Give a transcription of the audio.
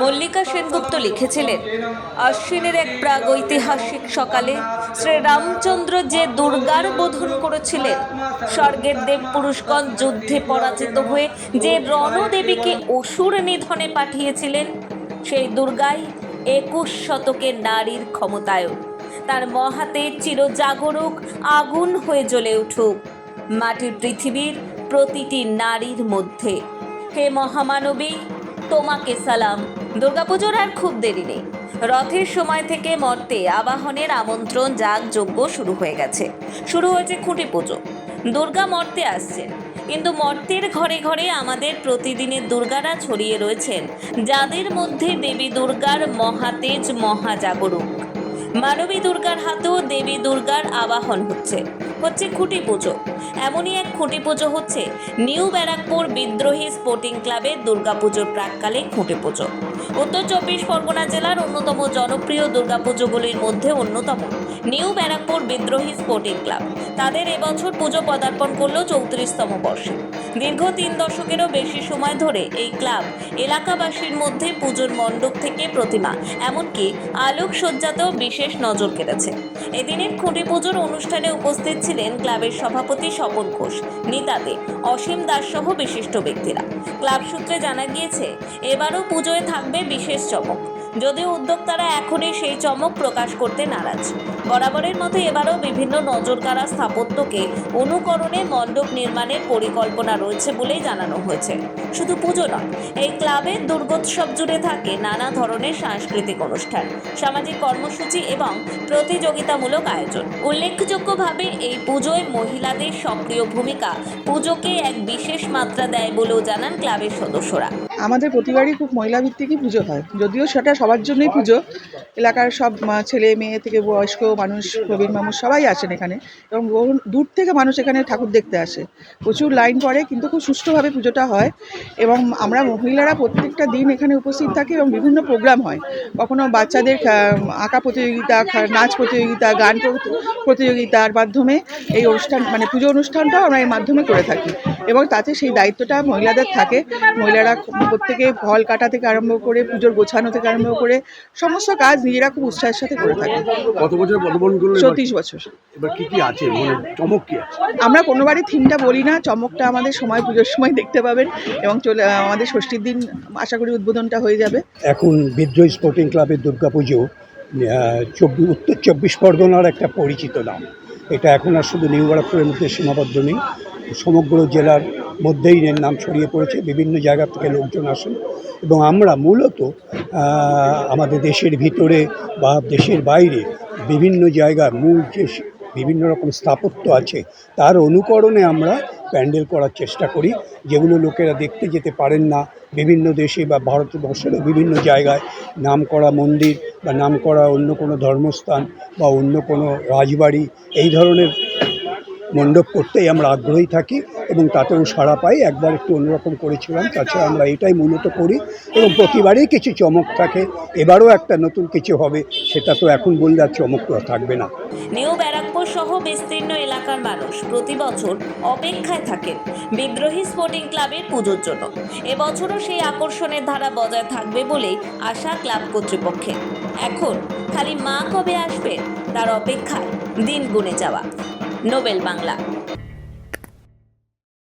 মল্লিকা সেনগুপ্ত লিখেছিলেন আশ্বিনের এক প্রাগৈতিহাসিক সকালে শ্রীরামচন্দ্র যে দুর্গার বোধন করেছিলেন, স্বর্গের দেব পুরুষগণ যুদ্ধে পরাজিত হয়ে যে রণদেবীকে অসুর নিধনে পাঠিয়েছিলেন, সেই দুর্গাই একুশ শতকের নারীর ক্ষমতায়ন। তার মহাতে চিরজাগরুক আগুন হয়ে জ্বলে উঠুক মাটির পৃথিবীর প্রতিটি নারীর মধ্যে। হে মহামানবী, তোমাকে সালাম। দুর্গাপুজোর আর খুব দেরি নেই। রথের সময় থেকে মর্তে আবাহনের আমন্ত্রণ যাগ যজ্ঞ শুরু হয়ে গেছে। শুরু হয়েছে খুঁটি পুজো। দুর্গা মর্তে আসছেন। কিন্তু মর্তের ঘরে ঘরে আমাদের প্রতিদিনের দুর্গারা ছড়িয়ে রয়েছেন। যাদের মধ্যে দেবী দুর্গার মহাতেজ মহাজাগরুক। মানবী দুর্গার হাতেও দেবী দুর্গার আবাহন হচ্ছে। হচ্ছে খুঁটি পুজো। এমনই এক খুঁটি পুজো হচ্ছে নিউ ব্যারাকপুর বিদ্রোহী স্পোর্টিং ক্লাবের দুর্গাপুজোর প্রাককালে খুঁটি পুজো। উত্তর চব্বিশ পরগনা জেলার অন্যতম জনপ্রিয় দুর্গাপুজোগুলির মধ্যে অন্যতম। নিউ ব্যারাকপুর বিদ্রোহী স্পোর্টিং ক্লাব। তাদের এবছর পুজো পদার্পণ করল চৌত্রিশতম বর্ষে। দীর্ঘ তিন দশকেরও বেশি সময় ধরে এই ক্লাব এলাকাবাসীর মধ্যে পুজোর মণ্ডপ থেকে প্রতিমা, এমনকি আলোকসজ্জাতেও বিশেষ নজর কেড়েছে। এদিনের খুঁটি পুজোর অনুষ্ঠানে উপস্থিত ছিলেন ক্লাবের সভাপতি স্বপন ঘোষ নিতাতে অসীম দাস সহ বিশিষ্ট ব্যক্তিরা। ক্লাব সূত্রে জানা গিয়েছে, এবারও পুজোয় থাকবে বিশেষ চমক। যদিও উদ্যোক্তারা এখনই সেই চমক প্রকাশ করতে নারাজ। বরাবরের মতো এবারও বিভিন্ন নজরকাড়া স্থাপত্যকে অনুকরণে মণ্ডপ নির্মাণের পরিকল্পনা রয়েছে বলেই জানানো হয়েছে। শুধু পুজো নয়, এই ক্লাবের দুর্গোৎসব জুড়ে থাকে নানা ধরনের সাংস্কৃতিক অনুষ্ঠান, সামাজিক কর্মসূচি এবং প্রতিযোগিতামূলক আয়োজন। উল্লেখযোগ্যভাবে এই পুজোয় মহিলাদের সক্রিয় ভূমিকা পুজোকে এক বিশেষ মাত্রা দেয় বলেও জানান ক্লাবের সদস্যরা। আমাদের প্রতিবারই খুব মহিলাভিত্তিকই পুজো হয়। যদিও সেটা সবার জন্যই পুজো। এলাকার সব ছেলে, মেয়ে থেকে বয়স্ক মানুষ, প্রবীণ মানুষ সবাই আসেন এখানে এবং দূর থেকে মানুষ এখানে ঠাকুর দেখতে আসে। প্রচুর লাইন পড়ে কিন্তু খুব সুষ্ঠুভাবে পুজোটা হয় এবং আমরা মহিলারা প্রত্যেকটা দিন এখানে উপস্থিত থাকি এবং বিভিন্ন প্রোগ্রাম হয়। কখনো বাচ্চাদের আঁকা প্রতিযোগিতা নাচ প্রতিযোগিতা, গান প্রতি- প্রতিযোগিতার মাধ্যমে এই অনুষ্ঠান মানে পুজো অনুষ্ঠানটাও আমরা এর মাধ্যমে করে থাকি এবং তাতে সেই দায়িত্বটা মহিলাদের থাকে। মহিলারা প্রত্যেকে ফল কাটা থেকে আরম্ভ করে পুজোর গোছানো থেকে আরম্ভ করে সমস্ত কাজ নিজেরা খুব উৎসাহের সাথে করে থাকে কত বছর চৌত্রিশ বছর। এবার কি কি আছে? মানে চমক কি আছে? আমরা কোনোবারই থিমটা বলি না চমকটা আমাদের সময় পুজোর সময় দেখতে পাবেন এবং চলে আমাদের ষষ্ঠীর দিন আশা করি উদ্বোধনটা হয়ে যাবে। এখন বিদ্রোহী স্পোর্টিং ক্লাবের দুর্গাপুজো চব্বিশ উত্তর চব্বিশ পরগনার একটা পরিচিত নাম। এটা এখন আর শুধু নিউ ব্যারাকপুরের মধ্যে সীমাবদ্ধ নেই সমগ্র জেলার মধ্যেই এর নাম ছড়িয়ে পড়েছে, বিভিন্ন জায়গা থেকে লোকজন আসেন এবং আমরা মূলত আমাদের দেশের ভিতরে বা দেশের বাইরে বিভিন্ন জায়গার মূল যে বিভিন্ন রকম স্থাপত্য আছে, তার অনুকরণে আমরা প্যান্ডেল করার চেষ্টা করি, যেগুলো লোকেরা দেখতে যেতে পারেন না। বিভিন্ন দেশে বা ভারতবর্ষেরও বিভিন্ন জায়গায় নাম করা মন্দির বা নাম করা অন্য কোনো ধর্মস্থান বা অন্য কোনো রাজবাড়ি, এই ধরনের মণ্ডপ করতেই আমরা আগ্রহী থাকি এবং তাতেও সাড়া পাই। একবার একটু অন্যরকম করেছিলাম, তাছাড়া আমরা এটাই মূলত করি এবং প্রতিবারেই কিছু চমক থাকে। এবারও একটা নতুন কিছু হবে, সেটা তো এখন বললে আর চমকটা থাকবে না। নিউ ব্যারাকপুর সহ বিস্তীর্ণ এলাকার মানুষ প্রতি বছর অপেক্ষায় থাকেন বিদ্রোহী স্পোর্টিং ক্লাবের পুজোর জন্য। এবছরও সেই আকর্ষণের ধারা বজায় থাকবে বলেই আশা ক্লাব কর্তৃপক্ষের। এখন খালি মা কবে আসবে তার অপেক্ষায় দিন গুনে যাওয়া। নোবেল বাংলা